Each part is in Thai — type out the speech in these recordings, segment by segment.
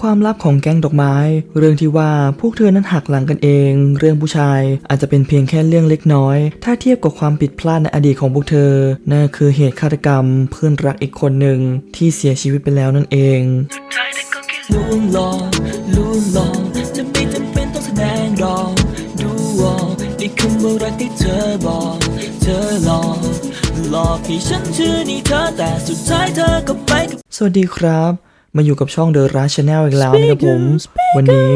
ความลับของแก๊งดอกไม้ เรื่องที่ว่าพวกเธอนั้นหักหลังกันเอง เรื่องผู้ชายอาจจะเป็นเพียงแค่เรื่องเล็กน้อย ถ้าเทียบกับความผิดพลาดในอดีตของพวกเธอ นั่นคือเหตุฆาตกรรม เพื่อนรักอีกคนหนึ่งที่เสียชีวิตไปแล้วนั่นเองลุงหลอกลุงหลอกจะไม่จำเป็นต้องแสดงหรอกดูออกในคำว่ารักที่เธอบอก เธอหลอกหลอกให้ฉันเชื่อในเธอแต่สุดท้ายเธอก็ไปกับสวัสดีครับ มาอยู่กับช่อง The Rush Channel อีกแล้วนะครับผม วันนี้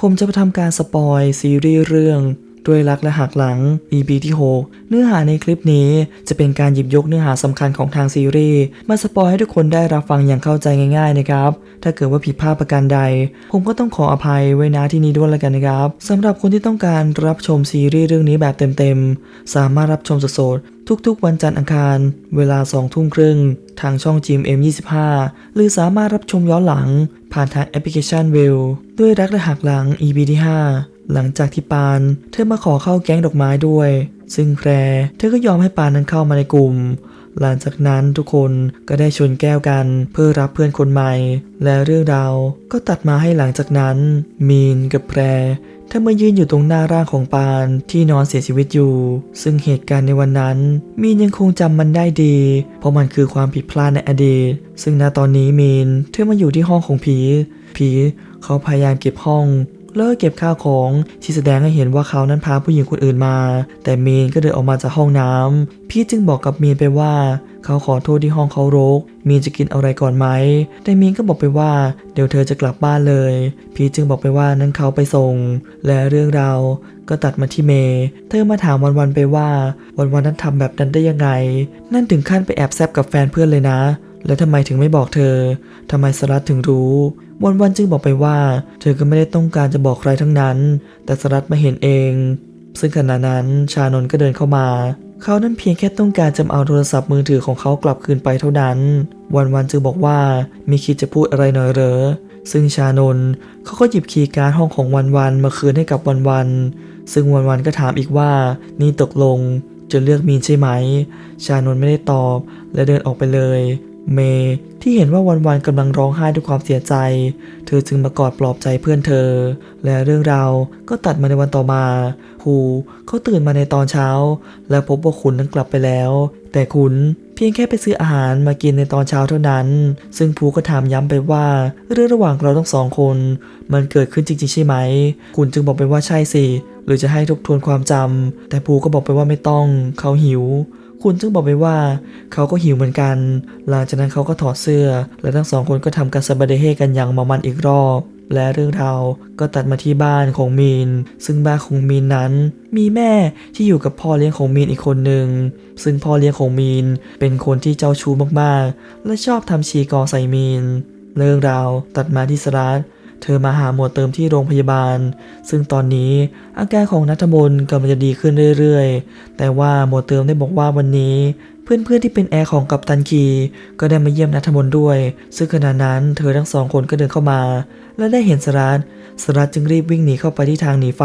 ผมจะมาทำการสปอยซีรีส์เรื่อง ด้วยรักและหักหลัง EP ที่ 6 เนื้อหาในคลิปนี้จะเป็นการหยิบยกเนื้อหาสำคัญของทางซีรีส์มาสปอยให้ทุกคนได้รับฟังอย่างเข้าใจง่ายๆนะครับ ถ้าเกิดว่าผิดพลาดประการใด ผมก็ต้องขออภัยไว้ณที่นี้ด้วยแล้วกันนะครับสำหรับคนที่ต้องการรับชมซีรีส์เรื่องนี้แบบเต็มๆ สามารถรับชมสดๆทุกๆ วันจันทร์อังคาร เวลา2ทุ่มครึ่งทางช่อง GMM25 หรือสามารถรับชมย้อนหลัง ผ่านทางแอปพลิเคชันวิวด้วยรักและหักหลัง EP ที่ 5 หลังจากที่ปาน เธอมาขอเข้าแก๊งดอกไม้ด้วย ซึ่งแพรเธอก็ยอมให้ปานนั้นเข้ามาในกลุ่ม หลังจากนั้นทุกคนก็ได้ชนแก้วกันเพื่อรับเพื่อนคนใหม่ และเรื่องราวก็ตัดมาให้หลังจากนั้น มีนกับแพรเธอมายืนอยู่ตรงหน้าร่างของปานที่นอนเสียชีวิตอยู่ ซึ่งเหตุการณ์ในวันนั้น มีนยังคงจำมันได้ดี เพราะมันคือความผิดพลาดในอดีต ซึ่งณตอนนี้มีนเธอมาอยู่ที่ห้องของผี ผีเขาพยายามเก็บห้อง แล้วก็เก็บข้าวของที่แสดงให้เห็นว่าเขานั้นพาผู้หญิงคนอื่นมา แต่เมีนก็เดินออกมาจากห้องน้ำพี่จึงบอกกับเมีนไปว่าเขาขอโทษที่ห้องเขารก มีนจะกินอะไรก่อนไหม แต่มีนก็บอกไปว่า เดี๋ยวเธอจะกลับบ้านเลย พี่จึงบอกไปว่านั้นเขาไปส่ง และเรื่องราวก็ตัดมาที่เมย์เธอมาถามวันๆไปว่า วันๆนั้นทำแบบนั้นได้ยังไง นั่นถึงขั้นไปแอบแซบกับแฟนเพื่อนเลยนะ แล้วทำไมถึงไม่บอกเธอทำไมสรัตถึงรู้ วันวันจึงบอกไปว่า เธอก็ไม่ได้ต้องการจะบอกใครทั้งนั้น แต่สรัตมาเห็นเอง ซึ่งขณะนั้นชานนก็เดินเข้ามาเขานั้นเพียงแค่ต้องการจะเอาโทรศัพท์มือถือของเขากลับคืนไปเท่านั้น วันวันจึงบอกว่ามีคิดจะพูดอะไรหน่อยเหรอ ซึ่งชานนเขาก็หยิบคีย์การ์ดห้องของวันวันมาคืนให้กับวันวัน ซึ่งวันวันก็ถามอีกว่านี่ตกลงจะเลือกมีนใช่ไหม ชานนไม่ได้ตอบและเดินออกไปเลย เมย์ที่เห็นว่าวันๆกำลังร้องไห้ด้วยความเสียใจ เธอจึงมากอดปลอบใจเพื่อนเธอ และเรื่องราวก็ตัดมาในวันต่อมาภูเขาตื่นมาในตอนเช้า และพบว่าขุนนั้นกลับไปแล้ว แต่ขุนเพียงแค่ไปซื้ออาหารมากินในตอนเช้าเท่านั้น ซึ่งภูก็ถามย้ำไปว่า เรื่องระหว่างเราทั้งสองคน มันเกิดขึ้นจริงๆใช่ไหมคุณจึงบอกไปว่าใช่สิหรือจะให้ทบทวนความจำแต่ภูก็บอกไปว่าไม่ต้องเขาหิว คุณจึงบอกไปว่า เขาก็หิวเหมือนกัน หลังจากนั้นเขาก็ถอดเสื้อ และทั้งสองคนก็ทำการสะบัดเฮกันอย่างเมามันอีกรอบ และเรื่องราวก็ตัดมาที่บ้านของมีน ซึ่งบ้านของมีนนั้น มีแม่ที่อยู่กับพ่อเลี้ยงของมีนอีกคนหนึ่ง ซึ่งพ่อเลี้ยงของมีนเป็นคนที่เจ้าชู้มากๆ และชอบทำชีกอใส่มีน เรื่องราวตัดมาที่สรัต เธอมาหาหมวดเติมที่โรงพยาบาล ซึ่งตอนนี้อาการของนัทมนกำลังจะดีขึ้นเรื่อยๆ แต่ว่าหมวดเติมได้บอกว่าวันนี้ เพื่อนๆที่เป็นแอร์ของกัปตันคีก็ได้มาเยี่ยมนัทมนด้วย ซึ่งขณะนั้นเธอทั้งสองคนก็เดินเข้ามา และได้เห็นสรัตสรัตจึงรีบวิ่งหนีเข้าไปที่ทางหนีไฟ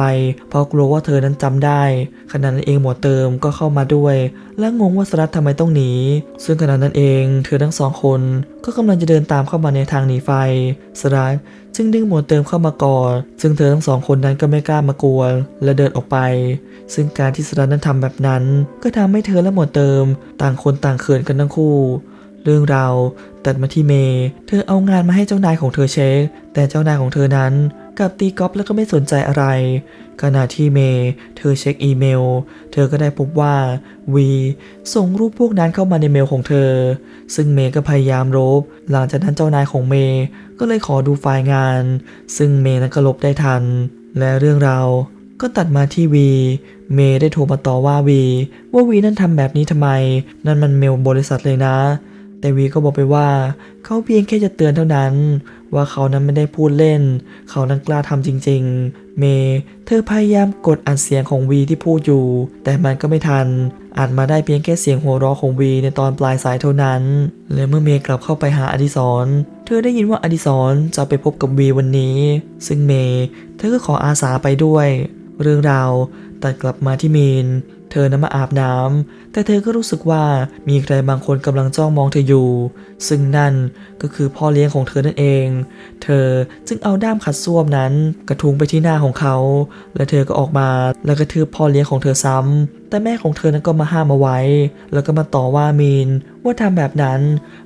เพราะกลัวว่าเธอนั้นจำได้ ขณะนั้นเองหมวดเติมก็เข้ามาด้วย และงงว่าสรัตทำไมต้องหนี ซึ่งขณะนั้นเองเธอทั้งสองคนก็กำลังจะเดินตามเข้ามาในทางหนีไฟ สรัต จึงดึงหมวดเติมเข้ามากอดซึ่งเธอทั้งสองคนนั้นก็ไม่กล้ามากวนและเดินออกไป ซึ่งการที่สรัตนั้นทำแบบนั้น ก็ทำให้เธอและหมวดเติม ต่างคนต่างเขินกันทั้งคู่ เรื่องราวตัดมาที่เมย์เธอเอางานมาให้เจ้านายของเธอเช็ค แต่เจ้านายของเธอนั้น กับตีกอล์ฟแล้วก็ไม่สนใจอะไร ขณะที่เมย์เธอเช็คอีเมล เธอก็ได้พบว่าวีส่งรูปพวกนั้นเข้ามาในเมลของเธอ ซึ่งเมย์ก็พยายามลบ หลังจากนั้นเจ้านายของเมย์ก็เลยขอดูไฟล์งาน ซึ่งเมย์นั้นก็ลบได้ทัน และเรื่องราวก็ตัดมาที่วี เมย์ได้โทรมาต่อว่าวี ว่าวีนั้นทำแบบนี้ทำไม นั่นมันเมลบริษัทเลยนะ แต่วีก็บอกไปว่า เขาเพียงแค่จะเตือนเท่านั้น ว่าเขานั้นไม่ได้พูดเล่น เขานั้นกล้าทำจริง ๆ เมเธอพยายามกดอัดเสียงของวีที่พูดอยู่ แต่มันก็ไม่ทันอัดมาได้เพียงแค่เสียงหัวเราะของวีในตอนปลายสายเท่านั้น และเมื่อเมย์กลับเข้าไปหาอดิศร เธอได้ยินว่าอดิศรจะไปพบกับวีวันนี้ ซึ่งเมย์เธอก็ขออาสาไปด้วย เรื่องราวตัดกลับมาที่มีน เธอนั้นมาอาบน้ำแต่เธอก็รู้สึกว่ามีใครบางคนกำลังจ้องมองเธออยู่ ซึ่งนั่นก็คือพ่อเลี้ยงของเธอนั่นเอง เธอจึงเอาด้ามขัดส้วมนั้น กระทุ้งไปที่หน้าของเขา และเธอก็ออกมาแล้วกระทืบพ่อเลี้ยงของเธอซ้ำแต่แม่ของเธอนั้นก็มาห้ามเอาไว้ แล้วก็มาต่อว่ามีนว่าทำแบบนั้น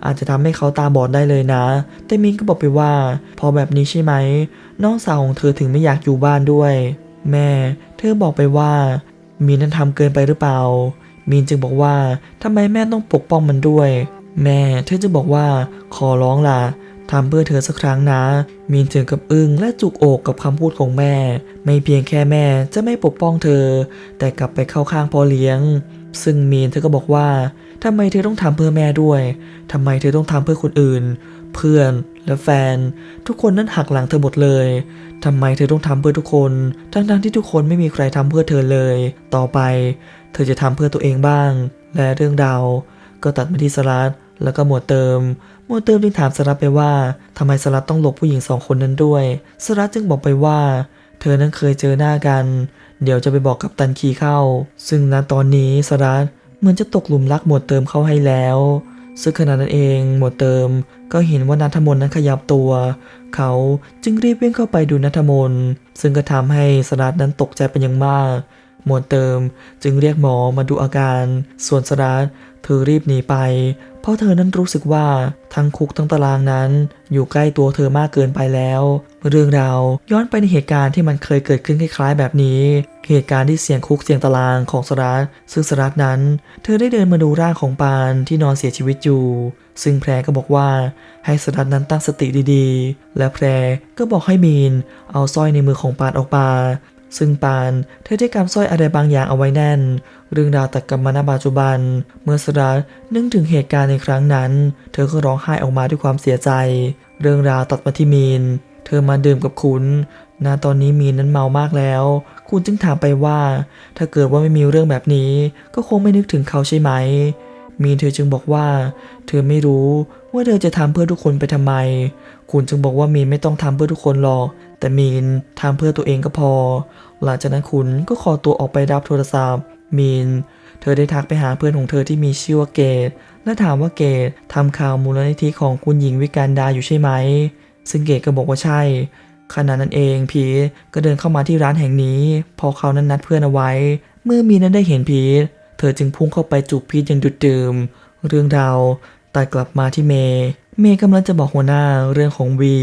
อาจจะทำให้เขาตาบอดได้เลยนะ แต่มีนก็บอกไปว่า พอแบบนี้ใช่ไหมน้องสาวของเธอถึงไม่อยากอยู่บ้านด้วย แม่ เธอบอกไปว่า มีนนั้นทำเกินไปหรือเปล่า มีนจึงบอกว่าทำไมแม่ต้องปกป้องมันด้วย แม่ เธอจะบอกว่า ขอร้องล่ะทำเพื่อเธอสักครั้งนะ มีนถึงกับอึ้งและจุกอกกับคำพูดของแม่ ไม่เพียงแค่แม่จะไม่ปกป้องเธอ แต่กลับไปเข้าข้างพ่อเลี้ยง ซึ่งมีนเธอก็บอกว่าทำไมเธอต้องทำเพื่อแม่ด้วยทำไมเธอต้องทำเพื่อคนอื่น เพื่อนและแฟน ทุกคนนั้นหักหลังเธอหมดเลยทำไมเธอต้องทำเพื่อทุกคน ทั้งๆที่ทุกคนไม่มีใครทำเพื่อเธอเลย ต่อไป เธอจะทำเพื่อตัวเองบ้าง และเรื่องราวก็ตัดมาที่สลัดแล้วก็หมวดเติม หมวดเติมจึงถามสลัดไปว่าทำไมสลัดต้องหลบผู้หญิงสองคนนั้นด้วยสลัดจึงบอกไปว่า เธอนั้นเคยเจอหน้ากัน เดี๋ยวจะไปบอกกับตันคีเข้า ซึ่งณตอนนี้สลัดเหมือนจะตกหลุมรักหมวดเติมเข้าให้แล้ว ซึ่งขณะนั้นเองหมวดเติมก็เห็นว่านัทมนนั้นขยับตัว เขาจึงรีบวิ่งเข้าไปดูนัทมน์ซึ่งก็ทำให้สลัดนั้นตกใจเป็นอย่างมาก มวดเติมจึงเรียกหมอมาดูอาการ ส่วนสลัดเธอรีบหนีไป เพราะเธอนั้นรู้สึกว่าทั้งคุกทั้งตารางนั้น อยู่ใกล้ตัวเธอมากเกินไปแล้ว เรื่องราวย้อนไปในเหตุการณ์ที่มันเคยเกิดขึ้นคล้ายๆ แบบนี้ เหตุการณ์ที่เสียงคุกเสียงตารางของสรัตซึ่งสรัตนั้น เธอได้เดินมาดูร่างของปานที่นอนเสียชีวิตอยู่ ซึ่งแพรก็บอกว่าให้สรัตนั้นตั้งสติดีๆ และแพรก็บอกให้มีนเอาสร้อยในมือของปานออกมา ซึ่งปานเธอได้กำสร้อยอะไรบางอย่างเอาไว้แน่น เรื่องราวตัดกับมาณปัจจุบัน เมื่อสรัตนึกถึงเหตุการณ์ในครั้งนั้น เธอก็ร้องไห้ออกมาด้วยความเสียใจ เรื่องราวตัดมาที่มีน เธอมาดื่มกับคุณณตอนนี้มีนนั้นเมามากแล้ว คุณจึงถามไปว่า ถ้าเกิดว่าไม่มีเรื่องแบบนี้ ก็คงไม่นึกถึงเขาใช่ไหม มีนเธอจึงบอกว่า เธอไม่รู้ว่าเธอจะทำเพื่อทุกคนไปทำไม คุณจึงบอกว่ามีนไม่ต้องทำเพื่อทุกคนหรอก แต่มีนทำเพื่อตัวเองก็พอ หลังจากนั้นคุณก็ขอตัวออกไปรับโทรศัพท์ มีน เธอได้ทักไปหาเพื่อนของเธอที่มีชื่อว่าเกดและถามว่าเกดทำข่าวมูลนิธิของคุณหญิงวิการดาอยู่ใช่ไหม ซึ่งเกดก็บอกว่าใช่ ขณะนั้นเองพีทก็เดินเข้ามาที่ร้านแห่งนี้ พอเขานั้นนัดเพื่อนเอาไว้ เมื่อมีนั้นได้เห็นพีทเธอจึงพุ่งเข้าไปจูบพีทอย่างดุดดื่ม เรื่องราวตัดกลับมาที่เมย์ เมย์กำลังจะบอกหัวหน้าเรื่องของวี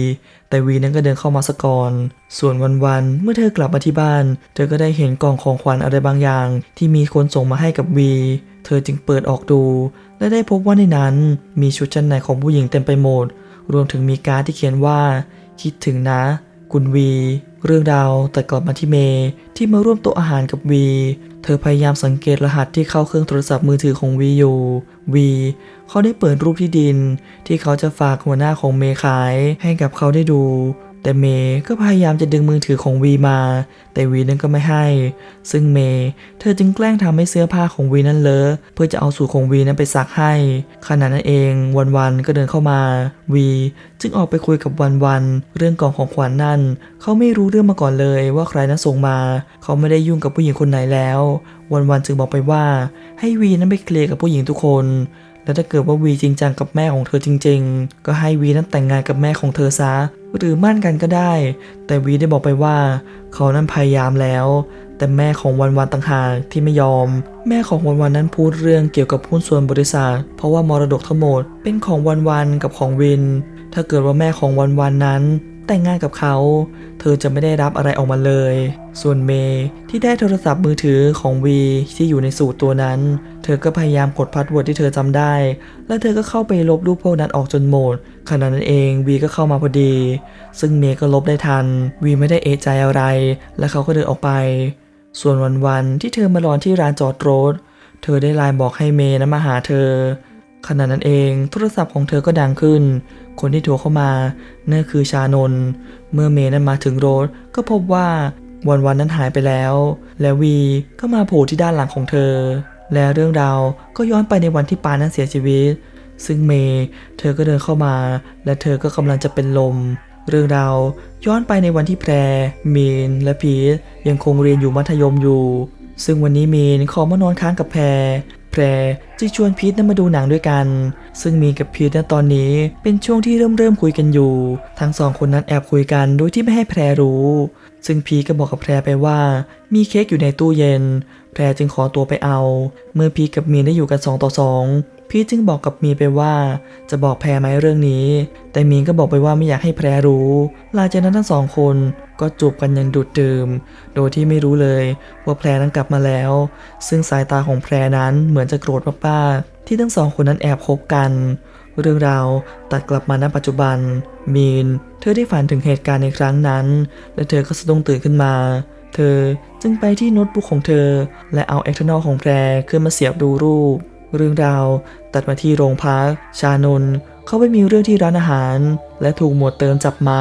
แต่วีนั้นก็เดินเข้ามาสก่อน ส่วนวันๆ เมื่อเธอกลับมาที่บ้าน เธอก็ได้เห็นกล่องของขวัญอะไรบางอย่าง ที่มีคนส่งมาให้กับวี เธอจึงเปิดออกดู และได้พบว่าในนั้นมีชุดชั้นในของผู้หญิงเต็มไปหมด รวมถึงมีการ์ดที่เขียนว่า คิดถึงนะ คุณวี เรื่องราวแต่กลับมาที่เมย์ที่มาร่วมโต๊ะอาหารกับวี เธอพยายามสังเกตรหัสที่เข้าเครื่องโทรศัพท์มือถือของวีอยู่ วีเขาได้เปิดรูปที่ดิน ที่เขาจะฝากหัวหน้าของเมย์ขายให้กับเขาได้ดู แต่เมย์ก็พยายามจะดึงมือถือของวีมา แต่วีนั้นก็ไม่ให้ ซึ่งเมย์เธอจึงแกล้งทำให้เสื้อผ้าของวีนั้นเลอะเพื่อจะเอาสูตรของวีนั้นไปซักให้ ขณะนั้นเองวันวันๆก็เดินเข้ามา วีจึงออกไปคุยกับวันวันๆเรื่องกล่องของขวัญนนั่น เขาไม่รู้เรื่องมาก่อนเลยว่าใครนั้นส่งมา เขาไม่ได้ยุ่งกับผู้หญิงคนไหนแล้ว วันวันๆจึงบอกไปว่า ให้วีนั้นไปเคลียร์กับผู้หญิงทุกคนและถ้าเกิดว่าวีจริงจังกับแม่ของเธอจริง ๆ ก็ให้วีนั้นแต่งงานกับแม่ของเธอซะ หรือมั่นกันก็ได้ แต่วีได้บอกไปว่า เขานั้นพยายามแล้ว แต่แม่ของวันวันต่างหากที่ไม่ยอม แม่ของวันวันนั้นพูดเรื่องเกี่ยวกับหุ้นส่วนบริษัท เพราะว่ามรดกทั้งหมดเป็นของวันวันกับของวิน ถ้าเกิดว่าแม่ของวันวันนั้น แต่งงานกับเขา เธอจะไม่ได้รับอะไรออกมาเลย ส่วนเมย์ที่ได้โทรศัพท์มือถือของวีที่อยู่ในสูตรตัวนั้น เธอก็พยายามกดพาสเวิร์ดที่เธอจำได้ แล้วเธอก็เข้าไปลบรูปพวกนั้นออกจนหมดขณะนั้นเองวีก็เข้ามาพอดี ซึ่งเมย์ก็ลบได้ทัน วีไม่ได้เอะใจอะไร และเขาก็เดินออกไป ส่วนวันๆที่เธอมารอที่ร้านจอดรถ เธอได้ไลน์บอกให้เมย์นั้นมาหาเธอขณะนั้นเองโทรศัพท์ของเธอก็ดังขึ้น คนที่โทรเข้ามานั่นคือชานน เมื่อเมย์นั้นมาถึงรถก็พบว่าวันวันนั้นหายไปแล้ว และวีก็มาโผล่ที่ด้านหลังของเธอ และเรื่องราวก็ย้อนไปในวันที่ปานั้นเสียชีวิต ซึ่งเมย์เธอก็เดินเข้ามา และเธอก็กำลังจะเป็นลม เรื่องราวย้อนไปในวันที่แพรมีน และพีทยังคงเรียนอยู่มัธยมอยู่ ซึ่งวันนี้มีนขอมานอนค้างกับแพร พรจึงชวนพีทนั้นมาดูหนังด้วยกัน ซึ่งมีนกับพีทในตอนนี้เป็นช่วงที่เริ่มเริ่มคุยกันอยู่ ทั้งสองคนนั้นแอบคุยกันโดยที่ไม่ให้แพรรู้ ซึ่งพีทก็บอกกับแพรไปว่ามีเค้กอยู่ในตู้เย็น แพรจึงขอตัวไปเอา เมื่อพีทกับมีนได้อยู่กันสองต่อสอง พีทจึงบอกกับมีไปว่าจะบอกแพรไหมเรื่องนี้ แต่มีก็บอกไปว่าไม่อยากให้แพรรู้หลังจากนั้นทั้งสองคนก็จูบกันอย่างดุดดื่ม โดยที่ไม่รู้เลยว่าแพรนั้นกลับมาแล้ว ซึ่งสายตาของแพรนั้นเหมือนจะโกรธมาๆที่ทั้งสองคนนั้นแอบคบกัน เรื่องราวตัดกลับมาณปัจจุบัน มีน เธอได้ฝันถึงเหตุการณ์ในครั้งนั้น และเธอก็สะดุ้งตื่นขึ้นมา เธอจึงไปที่โน้ตบุ๊กของเธอ และเอาเอ็กเทอร์นอลของแพรขึ้นมาเสียบดูรูป เรื่องราว ตัดมาที่โรงพัก ชานนเขาไปมีเรื่องที่ร้านอาหาร และถูกหมวดเติมจับมา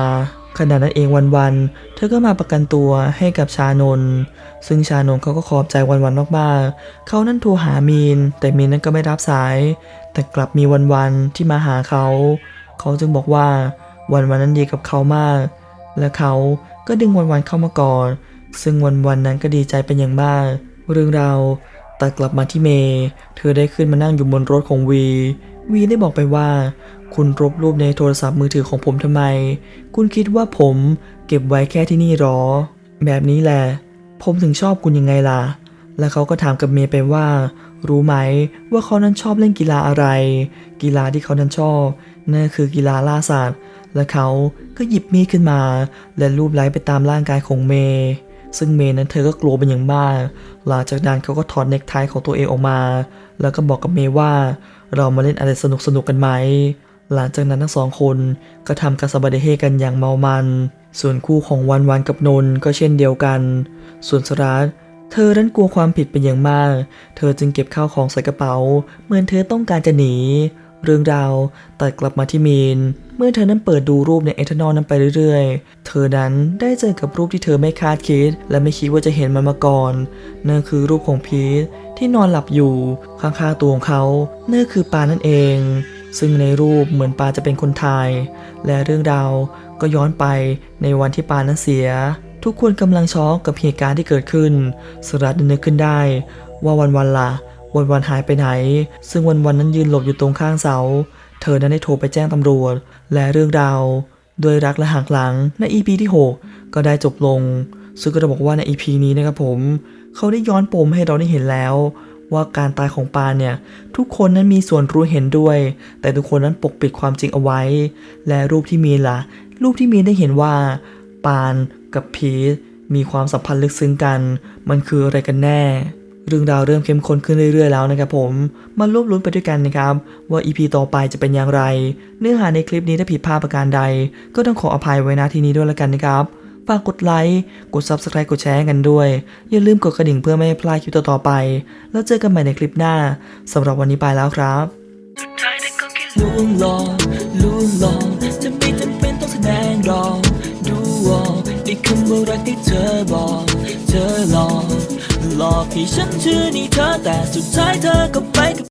ขณะนั้นเองวันๆ เธอก็มาประกันตัวให้กับชานน ซึ่งชานนเขาก็ขอบใจวันๆ มากๆ เขานั้นโทรหามีน แต่มีนนั้นก็ไม่รับสาย แต่กลับมีวันๆ ที่มาหาเขา เขาจึงบอกว่าวันวันๆนั้นดีกับเขามาก และเขาก็ดึงวันวันๆเข้ามากอด ซึ่งวันวันๆนั้นก็ดีใจเป็นอย่างมาก เรื่องราว แตัดกลับมาที่เมย์เธอได้ขึ้นมานั่งอยู่บนรถของวี วีได้บอกไปว่า คุณลบรูปในโทรศัพท์มือถือของผมทำไม คุณคิดว่าผมเก็บไว้แค่ที่นี่หรอ แบบนี้แหละ ผมถึงชอบคุณยังไงล่ะ แล้วเขาก็ถามกับเมย์ไปว่า รู้ไหมว่าเขานั้นชอบเล่นกีฬาอะไร กีฬาที่เขานั้นชอบนั่นคือกีฬาล่าสัตว์ และเขาก็หยิบมีดขึ้นมา และลูบไล้ไปตามร่างกายของเมย์ ซึ่งเมย์นั้นเธอก็กลัวเป็นอย่างมาก หลังจากนั้นเขาก็ถอดเน็กไทของตัวเองออกมา แล้วก็บอกกับเมย์ว่า เรามาเล่นอะไรสนุกสนุกๆกันไหม หลังจากนั้นทั้งสองคนก็ทำการสะบัดเฮกันอย่างเมามัน ส่วนคู่ของวันวันกับนนท์ก็เช่นเดียวกัน ส่วนสรัตเธอนั้นกลัวความผิดเป็นอย่างมาก เธอจึงเก็บข้าวของใส่กระเป๋า เหมือนเธอต้องการจะหนี เรื่องราวตัดกลับมาที่มีน เมื่อเธอนั้นเปิดดูรูปในเอทานอลนั้นไปเรื่อยๆ เธอนั้นได้เจอกับรูปที่เธอไม่คาดคิด และไม่คิดว่าจะเห็นมันมาก่อน นั่นคือรูปของพีทที่นอนหลับอยู่ข้างๆตัวของเขานั่นคือปานั่นเอง ซึ่งในรูปเหมือนปาจะเป็นคนไทย และเรื่องราวก็ย้อนไปในวันที่ปานั้นเสีย ทุกคนกำลังช็อกกับเหตุการณ์ที่เกิดขึ้น สรัตนึกขึ้นได้ ว่าวันวันๆล่ะ วันวันๆหายไปไหน ซึ่งวันวันนั้นยืนหลบอยู่ตรงข้างเสา เธอนั้นได้โทรไปแจ้งตำรวจ และเรื่องราวด้วยรักและหักหลังใน EP ที่ 6 ก็ได้จบลง ซึ่งก็จะบอกว่าใน EP นี้นะครับผม เขาได้ย้อนปมให้เราได้เห็นแล้ว ว่าการตายของปานเนี่ยทุกคนนั้นมีส่วนรู้เห็นด้วย แต่ทุกคนนั้นปกปิดความจริงเอาไว้ และรูปที่มีล่ะ รูปที่มีได้เห็นว่า ปานกับพีทมีความสัมพันธ์ลึกซึ้งกัน มันคืออะไรกันแน่ เรื่องราวเริ่มเข้มข้นขึ้นเรื่อยๆแล้วนะครับผม มาร่วมลุ้นไปด้วยกันนะครับ ว่า EP ต่อไปจะเป็นอย่างไร เนื้อหาในคลิปนี้ถ้าผิดพลาดประการใด ก็ต้องขออภัยไว้ณที่นี้ด้วยล้วกันนะครับ ฝากกดไลค์ กด Subscribe กดแชร์กันด้วย อย่าลืมกดกระดิ่งเพื่อไม่ให้พลาดคลิปต่อๆไป แล้วเจอกันใหม่ในคลิปหน้าสำหรับวันนี้ไปแล้วครับสุดท้ายเธอก็แค่ลวงหลอกลวงหลอกจะไม่จำเป็นต้องแสดงหรอกดูออกในคำว่ารักที่เธอบอก เธอหลอก หลอกให้ฉันเชื่อในเธอแต่สุดท้ายเธอก็ไปกับ